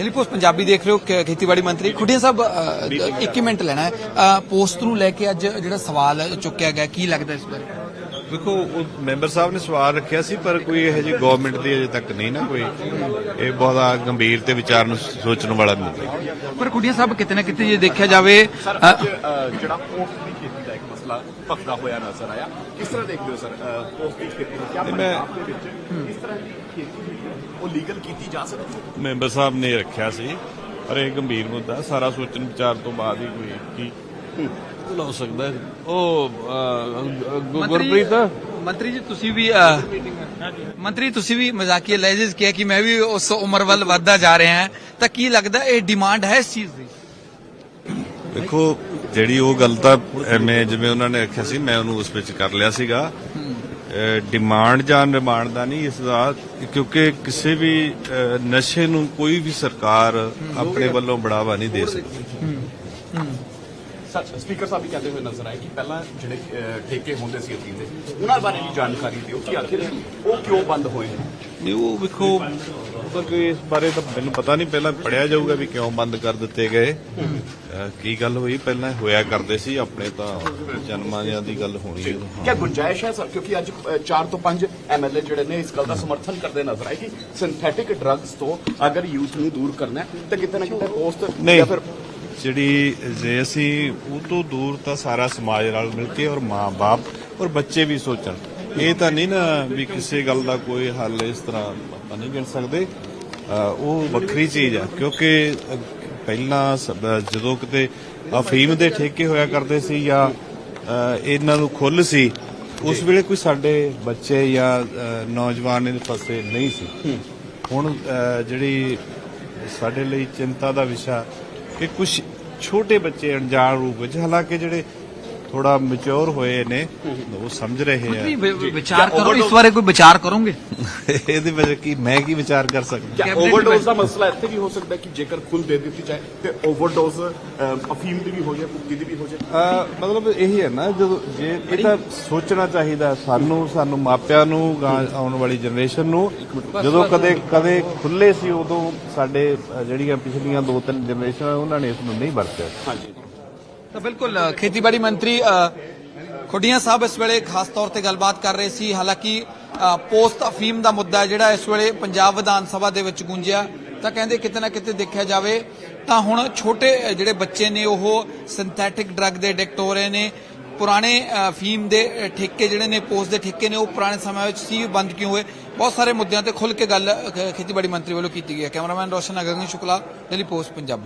Delhi post Punjabi ਦੇਖ ਰਹੇ ਹੋ ਖੇਤੀਬਾੜੀ ਮੰਤਰੀ ਖੁੱਡੀਆਂ ਸਾਹਿਬ ਅ, ਇੱਕ ਹੀ ਮਿੰਟ ਲੈਣਾ ਹੈ। ਪੋਸਟ ਨੂੰ ਲੈ ਕੇ ਅੱਜ ਜਿਹੜਾ ਸਵਾਲ ਚੁੱਕਿਆ ਗਿਆ ਕੀ ਲੱਗਦਾ ਇਸ ਬਾਰੇ? ਦੇਖੋ ਉਹ ਮੈਂਬਰ ਸਾਹਿਬ ਨੇ ਸਵਾਲ ਰੱਖਿਆ ਸੀ ਪਰ ਕੋਈ ਇਹੋ ਜਿਹੀ ਗਵਰਨਮੈਂਟ ਦੀ ਅਜੇ ਤੱਕ ਨਹੀਂ ਨਾ ਕੋਈ। ਇਹ ਬਹੁਤਾ ਗੰਭੀਰ ਤੇ ਵਿਚਾਰ ਨੂੰ ਸੋਚਣ ਵਾਲਾ ਨਹੀਂ ਪਰ ਖੁੱਡੀਆਂ ਸਾਹਿਬ ਕਿਤੇ ਨਾ ਕਿਤੇ ਜੇ ਦੇਖਿਆ ਜਾਵੇ ਜਿਹੜਾ ਪੋਸਟ ਦੀ ਮਸਲਾ ਭਖਦਾ ਹੋਇਆ ਨਜ਼ਰ ਆਇਆ। ਕਿਸ ਤਰ੍ਹਾਂ ਦੇਖਦੇ ਹੋ ਸਰ ਪੋਸਟ ਦੀ ਖੇਤੀ ਨੂੰ ਕਿਆ ਪੰਜਾਬ ਦੇ ਵਿੱਚ? ਇਸ ਤਰ੍ਹਾਂ ਦੀ ਖੇਤੀ ਜਿਹੜੀ ਹੈ, ਉਹ ਲੀਗਲ ਕੀਤੀ ਜਾ ਸਕਦੀ ਹੈ? ਮੈਂਬਰ ਸਾਹਿਬ ਨੇ ਰੱਖਿਆ ਸੀ ਪਰ ਇਹ ਗੰਭੀਰ ਮੁੱਦਾ ਸਾਰਾ ਸੋਚਣ ਵਿਚਾਰ ਤੋਂ ਬਾਅਦ ਹੀ ਕੋਈ ਕੀ ਹੋ ਸਕਦਾ ਹੈ। ਉਹ ਅਹ, ਗੁ- ਗੁਰਪ੍ਰੀਤ? ਮੰਤਰੀ ਜੀ ਤੁਸੀਂ ਵੀ ਅ, ਮੰਤਰੀ ਤੁਸੀਂ ਵੀ ਮਜ਼ਾਕੀਆ ਲਹਿਜੇ ਕਿਹਾ ਕਿ ਮੈਂ ਵੀ ਉਸ ਉਮਰ ਵੱਲ ਵੱਧਦਾ ਜਾ ਰਿਹਾ ਹਾਂ। ਤਾਂ ਕੀ ਲੱਗਦਾ ਇਹ ਡਿਮਾਂਡ ਹੈ ਇਸ ਚੀਜ਼ ਦੀ? ਦੇਖੋ ਜਿਹੜੀ ਉਹ ਗੱਲ ਤਾਂ ਐਵੇਂ ਜਿਵੇਂ ਉਹਨਾਂ ਨੇ ਰੱਖਿਆ ਸੀ ਮੈਂ ਉਹਨੂੰ ਉਸ ਵਿੱਚ ਕਰ ਲਿਆ ਸੀਗਾ। ਡਿਮਾਂਡ ਜਾਂ ਡਿਮਾਂਡ ਦਾ ਨਹੀਂ ਇਸ ਦਾ ਕਿਉਂਕਿ ਕਿਸੇ ਵੀ ਨਸ਼ੇ ਨੂੰ ਕੋਈ ਵੀ ਸਰਕਾਰ ਆਪਣੇ ਵੱਲੋਂ ਬੜਾਵਾ ਨਹੀਂ ਦੇ ਸਕਦੀ। ਸਪੀਕਰ ਸਾਹਿਬ ਵੀ ਕਹਿੰਦੇ ਹੋਏ ਨਜ਼ਰ ਆਏ ਕਿ ਪਹਿਲਾਂ ਜਿਹੜੇ ਠੇਕੇ ਹੁੰਦੇ ਸੀ ਅਫੀਮ ਦੇ ਉਹਨਾਂ ਬਾਰੇ ਵੀ ਜਾਣਕਾਰੀ ਦਿਓ ਕਿ ਆਖਿਰ ਉਹ ਕਿਉਂ ਬੰਦ ਹੋਏ ਨੇ? ਨਹੀਂ ਉਹ ਵੇਖੋ ਕੋਈ ਇਸ ਬਾਰੇ ਤਾਂ ਮੈਨੂੰ ਪਤਾ ਨਹੀਂ ਪਹਿਲਾਂ ਪੜਿਆ ਜਾਊਗਾ ਵੀ ਕਿਉਂ ਬੰਦ ਕਰ ਦਿੱਤੇ ਗਏ। ਕੀ ਗੱਲ ਹੋਈ? ਪਹਿਲਾਂ ਹੋਇਆ ਕਰਦੇ ਸੀ ਆਪਣੇ ਤਾਂ ਜਨਮਾਂ ਦੀ ਗੱਲ ਹੋਣੀ ਹੈ। ਕਿਆ ਗੁੰਜਾਇਸ਼ ਹੈ ਸਰ? ਕਿਉਂਕਿ ਅੱਜ 4 ਤੋਂ 5 ਐਮਐਲਏ ਜਿਹੜੇ ਨੇ ਇਸ ਗੱਲ ਦਾ ਸਮਰਥਨ ਕਰਦੇ ਨਜ਼ਰ ਆਏ ਕਿ ਸਿੰਥੈਟਿਕ ਡਰੱਗਸ ਤੋਂ ਅਗਰ ਯੂਥ ਨੂੰ ਦੂਰ ਕਰਨਾ ਹੈ ਤਾਂ ਕਿਤੇ ਨਾ ਕਿਤੇ ਪੋਸਟ ਜਾਂ ਫਿਰ ਜਿਹੜੀ ਜੇ ਅਸੀਂ ਉਹ ਤੋਂ ਦੂਰ ਤਾਂ ਸਾਰਾ ਸਮਾਜ ਨਾਲ ਮਿਲ ਕੇ ਔਰ ਮਾਂ-ਬਾਪ ਔਰ ਬੱਚੇ ਵੀ ਸੋਚਣ। ਇਹ ਤਾਂ ਨਹੀਂ ਨਾ ਵੀ ਕਿਸੇ ਗੱਲ ਦਾ ਕੋਈ ਹੱਲ ਇਸ ਤਰ੍ਹਾਂ ਆਪਾਂ ਨਹੀਂ ਗਿਣ ਸਕਦੇ। ਉਹ ਵੱਖਰੀ ਚੀਜ਼ ਆ ਕਿਉਂਕਿ ਪਹਿਲਾਂ ਜਦੋਂ ਕਿਤੇ ਅਫੀਮ ਦੇ ਠੇਕੇ ਹੋਇਆ ਕਰਦੇ ਸੀ ਜਾਂ ਇਹਨਾਂ ਨੂੰ ਖੁੱਲ ਸੀ ਉਸ ਵੇਲੇ ਕੋਈ ਸਾਡੇ ਬੱਚੇ ਜਾਂ ਨੌਜਵਾਨ ਇਹਦੇ ਫਸੇ ਨਹੀਂ ਸੀ। ਹੁਣ ਜਿਹੜੀ ਸਾਡੇ ਲਈ ਚਿੰਤਾ ਦਾ ਵਿਸ਼ਾ ਕਿ ਕੁਝ ਛੋਟੇ ਬੱਚੇ ਅਣਜਾਣ ਰੂਪ ਵਿੱਚ ਹਾਲਾਂਕਿ ਜਿਹੜੇ ਥੋੜਾ ਮੈਚੁਰ ਹੋਏ ਨੇ ਉਹ ਸਮਝ ਰਹੇ ਆ। ਵਿਚਾਰ ਕਰੋ ਇਸ ਬਾਰੇ ਕੋਈ ਵਿਚਾਰ ਕਰੋਗੇ? ਇਹਦੇ ਵਿੱਚ ਕੀ ਮੈਂ ਕੀ ਵਿਚਾਰ ਕਰ ਸਕਦਾ? ਓਵਰਡੋਜ਼ ਦਾ ਮਸਲਾ ਇੱਥੇ ਵੀ ਹੋ ਸਕਦਾ ਹੈ ਕਿ ਜੇਕਰ ਖੁੱਲ ਦੇ ਦਿੱਤੀ ਜਾਏ ਤੇ ਓਵਰਡੋਜ਼ ਅਫੀਮ ਦੀ ਵੀ ਹੋ ਜਾਏ ਭੁੱਕੀ ਦੀ ਵੀ ਹੋ ਜਾਏ। ਮਤਲਬ ਇਹੀ ਹੈ ਨਾ ਜਦੋਂ ਜੇ ਇਹ ਤਾਂ ਸੋਚਣਾ ਚਾਹੀਦਾ ਸਾਨੂੰ ਸਾਨੂੰ ਮਾਪਿਆਂ ਨੂੰ ਆਉਣ ਵਾਲੀ ਜਨਰੇਸ਼ਨ ਨੂੰ ਜਦੋਂ ਕਦੇ ਕਦੇ ਖੁੱਲੇ ਸੀ ਉਦੋਂ ਸਾਡੇ ਜਿਹੜੀਆਂ ਪਿਛਲੀਆਂ ਦੋ ਤਿੰਨ ਜਨਰੇਸ਼ਨਾਂ ਉਹਨਾਂ ਨੇ ਇਸ ਨੂੰ ਨਹੀਂ ਵਰਤਿਆ। ਹਾਂਜੀ। ਤਾਂ ਬਿਲਕੁਲ ਖੇਤੀਬਾੜੀ ਮੰਤਰੀ ਖੁੱਡੀਆਂ ਸਾਹਿਬ ਇਸ ਵੇਲੇ ਖਾਸ ਤੌਰ ਤੇ ਗੱਲਬਾਤ ਕਰ ਰਹੇ ਸੀ। ਹਾਲਾਂਕਿ ਪੋਸਟ ਅਫੀਮ ਦਾ ਮੁੱਦਾ ਜਿਹੜਾ ਇਸ ਵੇਲੇ ਪੰਜਾਬ ਵਿਧਾਨ ਸਭਾ ਦੇ ਵਿੱਚ ਗੂੰਜਿਆ, ਤਾਂ ਕਹਿੰਦੇ ਕਿਤੇ ਨਾ ਕਿਤੇ ਦੇਖਿਆ ਜਾਵੇ ਤਾਂ ਹੁਣ ਛੋਟੇ ਜਿਹੜੇ ਬੱਚੇ ਨੇ, ਉਹ ਸਿੰਥੈਟਿਕ ਡਰੱਗ ਦੇ ਐਡਿਕਟ ਹੋ ਰਹੇ ਨੇ। ਪੁਰਾਣੇ ਫੀਮ ਦੇ ਠੇਕੇ ਜਿਹੜੇ ਨੇ ਪੋਸਟ ਦੇ ਠੇਕੇ ਨੇ, ਉਹ ਪੁਰਾਣੇ ਸਮੇਂ ਵਿੱਚ ਸੀ, ਬੰਦ ਕਿਉਂ ਹੋਏ? ਬਹੁਤ ਸਾਰੇ ਮੁੱਦਿਆਂ ਤੇ ਖੁੱਲ ਕੇ ਗੱਲ ਖੇਤੀਬਾੜੀ ਮੰਤਰੀ ਵੱਲੋਂ ਕੀਤੀ ਗਈ ਹੈ। Cameraman Roshan Agrani Shukla Delhi post Punjabi.